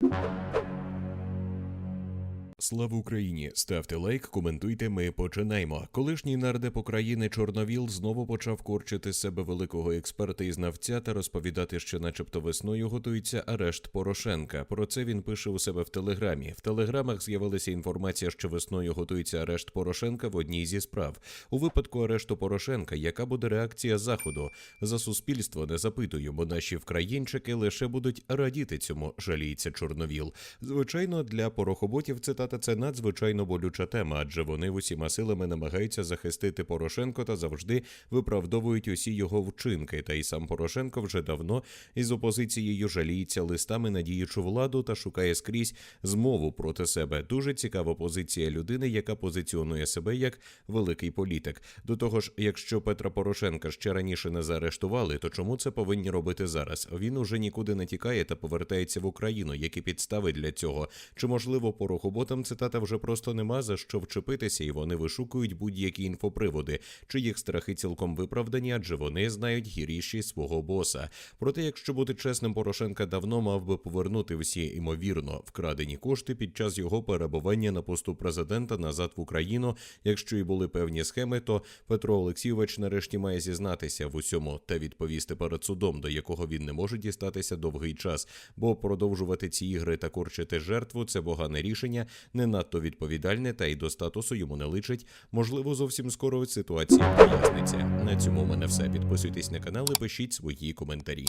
you Слава Україні! Ставте лайк, коментуйте. Ми починаємо. Колишній нардеп України Чорновіл знову почав корчити себе великого експерта і знавця та розповідати, що, начебто, весною готується арешт Порошенка. Про це він пише у себе в телеграмі. В телеграмах з'явилася інформація, що весною готується арешт Порошенка в одній зі справ. У випадку арешту Порошенка, яка буде реакція заходу? За суспільство не запитую, бо наші вкраїнчики лише будуть радіти цьому. Жаліється Чорновіл. Звичайно, для порохоботів цитата це надзвичайно болюча тема, адже вони усіма силами намагаються захистити Порошенко та завжди виправдовують усі його вчинки. Та й сам Порошенко вже давно із опозицією жаліється листами на діючу владу та шукає скрізь змову проти себе. Дуже цікава позиція людини, яка позиціонує себе як великий політик. До того ж, якщо Петра Порошенка ще раніше не заарештували, то чому це повинні робити зараз? Він уже нікуди не тікає та повертається в Україну. Які підстави для цього? Чи можливо порохоботам цитата вже просто нема за що вчепитися, і вони вишукують будь-які інфоприводи, чи їх страхи цілком виправдані, адже вони знають гіріші свого боса. Проте, якщо бути чесним, Порошенка давно мав би повернути всі імовірно вкрадені кошти під час його перебування на посту президента назад в Україну. Якщо і були певні схеми, то Петро Олексійович нарешті має зізнатися в усьому та відповісти перед судом, до якого він не може дістатися довгий час, бо продовжувати ці ігри та корчити жертву це погане рішення, не надто відповідальне та й до статусу йому не личить. Можливо, зовсім скоро ситуація поясниться. На цьому у мене все. Підписуйтесь на канал і пишіть свої коментарі.